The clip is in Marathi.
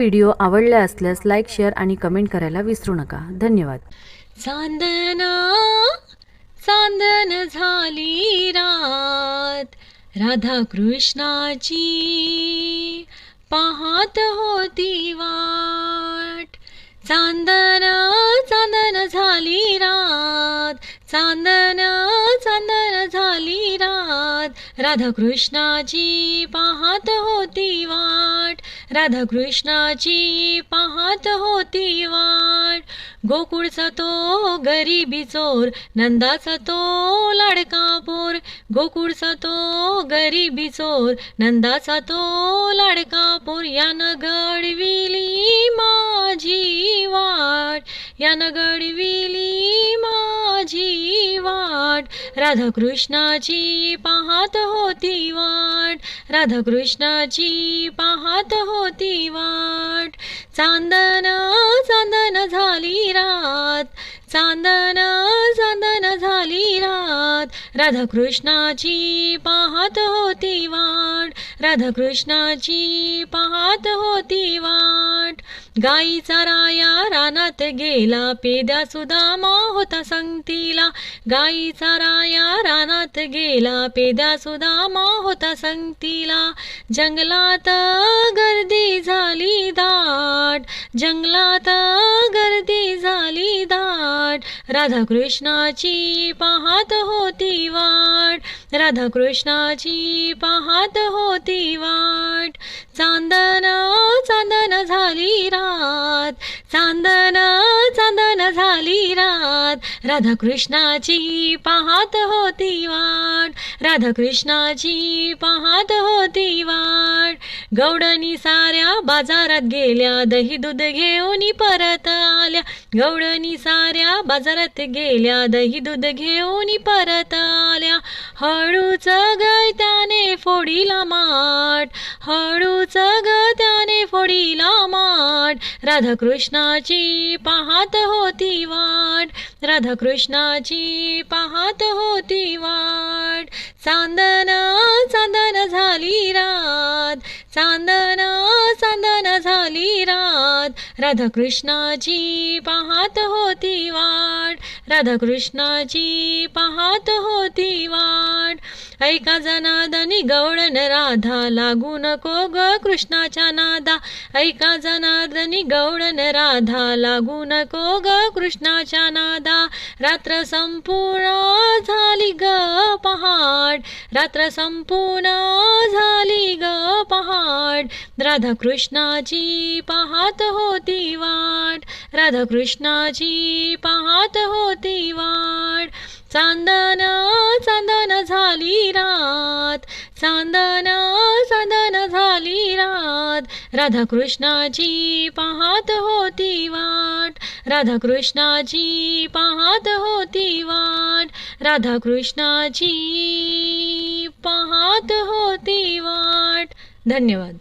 व्हिडिओ आवडला असल्यास लाईक शेअर आणि कमेंट करायला विसरू नका. धन्यवाद. चांदना चांदन झाली रात. राधा कृष्णाची पाहत होती वाट. चांदन चांदन झाली रात. चांदन चांदन झाली रात. राधा कृष्णाची पाहत होती वाट. राधाकृष्णाची पाहत होती वाट. गोकुळचा तो गरीबी चोर नंदाचा तो लाडका पोर. गोकुळचा तो गरीबी चोर नंदाचा तो लाडका पोर. यानं गडविली माझी वाट. यानं गडविली राधाकृष्णाची पाहत होती वाट. राधाकृष्णाची पाहत होती वाट. चांदन चांदन झाली रात. चांदन चांदन झाली रात. राधाकृष्णाची पाहत होती वाट. राधाकृष्णाची पाहत होती वाट. गाईचा राया रानात गेला पेद्या सुदामा होता संगतीला. गाईचा राया रानात गेला पेद्या सुदामा होता संगतीला. जंगलात गर्दी झाली दाट जंगलात गर्दी झाली दाट. राधाकृष्णाची पाहत होती वाट. राधाकृष्णाची पाहत होती वाट. चांदन चांदन झाली रात. चांदन चांदन झाली रात. राधाकृष्णाची पाहत होती वाट. राधाकृष्णाची पाहत होती वाट. गौडनी साऱ्या बाजारात गेल्या. दही दूध घेऊन परत आल्या. गौडनी साऱ्या बाजारात गेल्या दही दूध घेऊन परत आल्या. हळूच ग त्याने फोडीला माठ. हळूच ग त्याने फोडीला माठ. राधाकृष्णाची पाहत होती वाट. राधाकृष्णाची पाहत होती वाट. चांदन चांदन झाली रात. चांदन वाट राधाकृष्णाची पाहत होती वाट। राधाकृष्णाची पाहत होती वाट। ऐका जनादनी गवळण राधा लागू नको ग कृष्णाच्या नादा। ऐका जनार्दनी गवळण राधा लागू नको ग कृष्णाच्या नादा। रात्र संपूर्ण झाली ग पहाड। रात्र संपूर्ण झाली वाट. राधाकृष्णाची पाहत होती वाट. राधाकृष्णाची पाहत होती वाट. चांदना चांदन झाली रात. चांदना चांदन झाली रात. राधाकृष्णाची पाहत होती वाट. राधाकृष्णाची पाहत होती वाट. राधाकृष्णाची पाहत होती वाट. धन्यवाद.